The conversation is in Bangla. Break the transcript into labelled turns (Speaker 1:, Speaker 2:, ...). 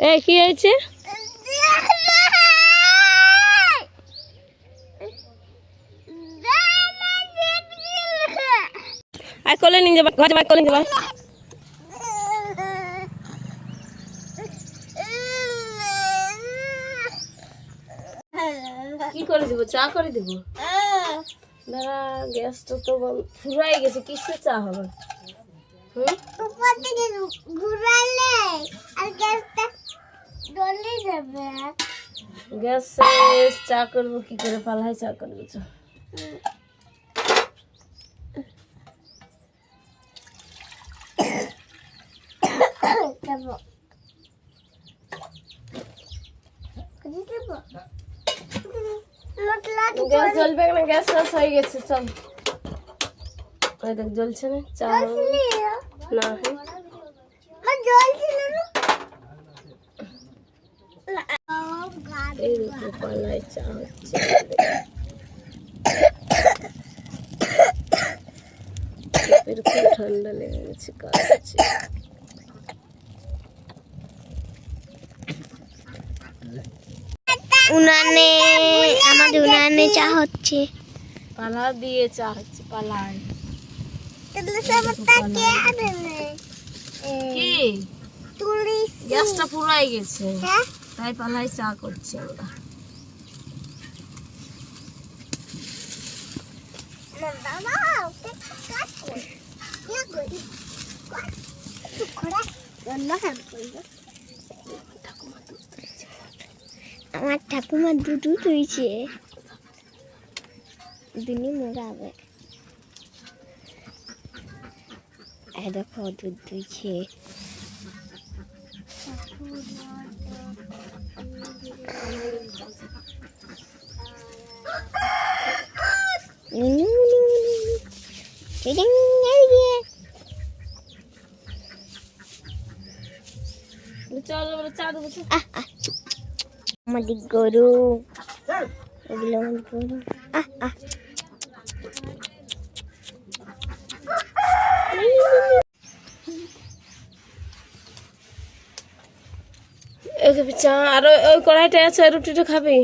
Speaker 1: এ কি হয়েছে? আর কোলে নিয়ে যাবা, ঘরে কোলে নিয়ে যাবা। কি করে দিব? চা করে দিব? দাঁড়া গ্যাসটা তো বল- ফুরাই গেছে কিসে চা হবে? হুম?
Speaker 2: গ্যাসটা ডলে যাবে
Speaker 1: গ্যাস চা করব কি করে পালাই চা করব
Speaker 2: মশলা
Speaker 1: গ্যাস জ্বলবে না গ্যাস শেষ হয়ে গেছে চল। ওই দেখ জ্বলছে না? চা না? হ্যাঁ
Speaker 2: আমার জল ছিল না
Speaker 1: এই পালাই চা হচ্ছে। ঠান্ডা লেগে গেছে কাছে
Speaker 2: উনানে আমাদের উনানে চা হচ্ছে।
Speaker 1: পালা দিয়ে চা হচ্ছে
Speaker 2: সবটা কে
Speaker 1: গ্যাসটা পুরাই গেছে।
Speaker 2: হ্যাঁ?
Speaker 1: তাই পালাই চা করছি আমরা
Speaker 2: কাট কর। ইয়া আমার ঠাকুমা দুধু তুইছে দুনি মোগাবে এই দেখো দুধ দুইছে আমাদের গরু এগুলো আমাদের গরু আহ আহ
Speaker 1: চা আর ওই- কড়াইটা আছে রুটিটা খাবি?